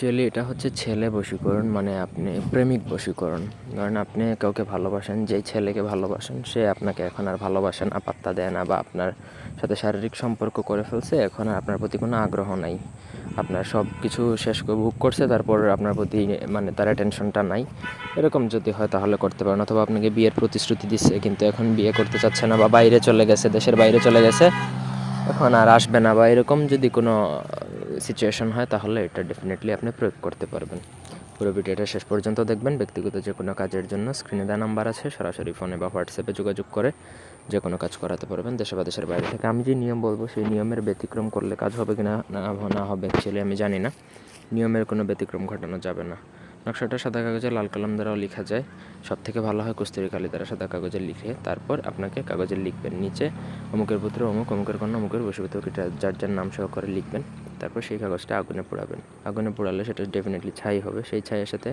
Actually এটা হচ্ছে ছেলে বশীকরণ মানে আপনি প্রেমিক বশীকরণ। ধরেন আপনি কাউকে ভালোবাসেন, যেই ছেলেকে ভালোবাসেন, সে আপনাকে এখন আর ভালোবাসে না, পাত্তা দেয় না বা আপনার সাথে শারীরিক সম্পর্ক করে ফেলছে, এখন আর আপনার প্রতি কোনো আগ্রহ নাই। আপনার সব কিছু শেষ করে বুক করছে, তারপর আপনার প্রতি মানে তার অ্যাটেনশনটা নাই। এরকম যদি হয় তাহলে করতে পারেন, অথবা আপনাকে বিয়ের প্রতিশ্রুতি দিচ্ছে, কিন্তু এখন বিয়ে করতে চাচ্ছে না বা বাইরে চলে গেছে, দেশের বাইরে চলে গেছে, এখন আর আসবে না বা এরকম যদি কোনো সিচুয়েশন হয়, তাহলে এটা ডেফিনেটলি আপনি প্রয়োগ করতে পারবেন। পুরো ভিডিওটা শেষ পর্যন্ত দেখবেন। ব্যক্তিগত যে কোনো কাজের জন্য স্ক্রিনে দেওয়া নাম্বার আছে, সরাসরি ফোনে বা হোয়াটসঅ্যাপে যোগাযোগ করে যে কোনো কাজ করাতে পারবেন। দেশে বা দেশের বাইরে থেকে আমি যে নিয়ম বলব, সেই নিয়মের ব্যতিক্রম করলে কাজ হবে কি না না হবে অ্যাকচুয়ালি আমি জানি না। নিয়মের কোনো ব্যতিক্রম ঘটানো যাবে না। নকশাটা সাদা কাগজে লাল কলম দ্বারাও লেখা যায়। সব থেকে ভালো হয় কস্তুরি দ্বারা সাদা কাগজে লিখে, তারপর আপনাকে কাগজে লিখবেন নিচে। অমুকের পুত্র, অমুক, অমুকের কন্যা, অমুকের বসীভূত যার যার নাম সহকারে লিখবেন। তারপর সেই কাগজটা আগুনে পোড়াবেন। আগুনে পোড়ালে সেটা ডেফিনেটলি ছাই হবে। সেই ছাইয়ের সাথে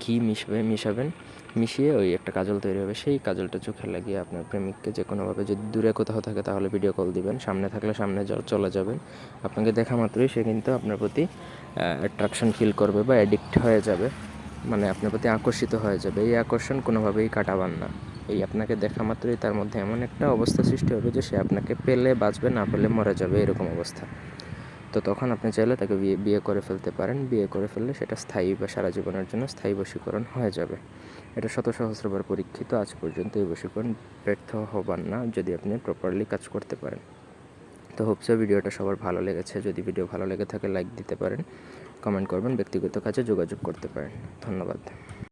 ঘি মিশবে মিশাবেন। মিশিয়ে ওই একটা কাজল তৈরি হবে। সেই কাজলটা চোখে লাগিয়ে আপনার প্রেমিককে যে কোনোভাবে যদি দূরে কোথাও থাকে তাহলে ভিডিও কল দিবেন। সামনে থাকলে সামনে চলে যাবেন। আপনাকে দেখা মাত্রই সে কিন্তু আপনার প্রতি অ্যাট্রাকশন ফিল করবে বা অ্যাডিক্ট হয়ে যাবে। মানে আপনার প্রতি আকর্ষিত হয়ে যাবে। এই আকর্ষণ কোনোভাবেই কাটাবার না। এই আপনাকে দেখা মাত্রই তার মধ্যে এমন একটা অবস্থা সৃষ্টি হবে যে সে আপনাকে পেলে, বাঁচবে, না পেলে মরে যাবে, এরকম অবস্থা। তো তখন আপনি চাইলে তাকে বিয়ে বিয়ে করে ফেলতে পারেন। বিয়ে করে ফেললে সেটা স্থায়ী বা সারা জীবনের জন্য স্থায়ী বশীকরণ হয়ে যাবে। এটা শত সহস্রবার পরীক্ষিত, আজ পর্যন্ত এই বশীকরণ ব্যর্থ হবার না, যদি আপনি প্রপারলি কাজ করতে পারেন। তো হোপসে ভিডিওটা সবার ভালো লেগেছে। যদি ভিডিও ভালো লেগে থাকে লাইক দিতে পারেন। কমেন্ট করবেন, ব্যক্তিগত কাজে যোগাযোগ করতে পারেন। ধন্যবাদ।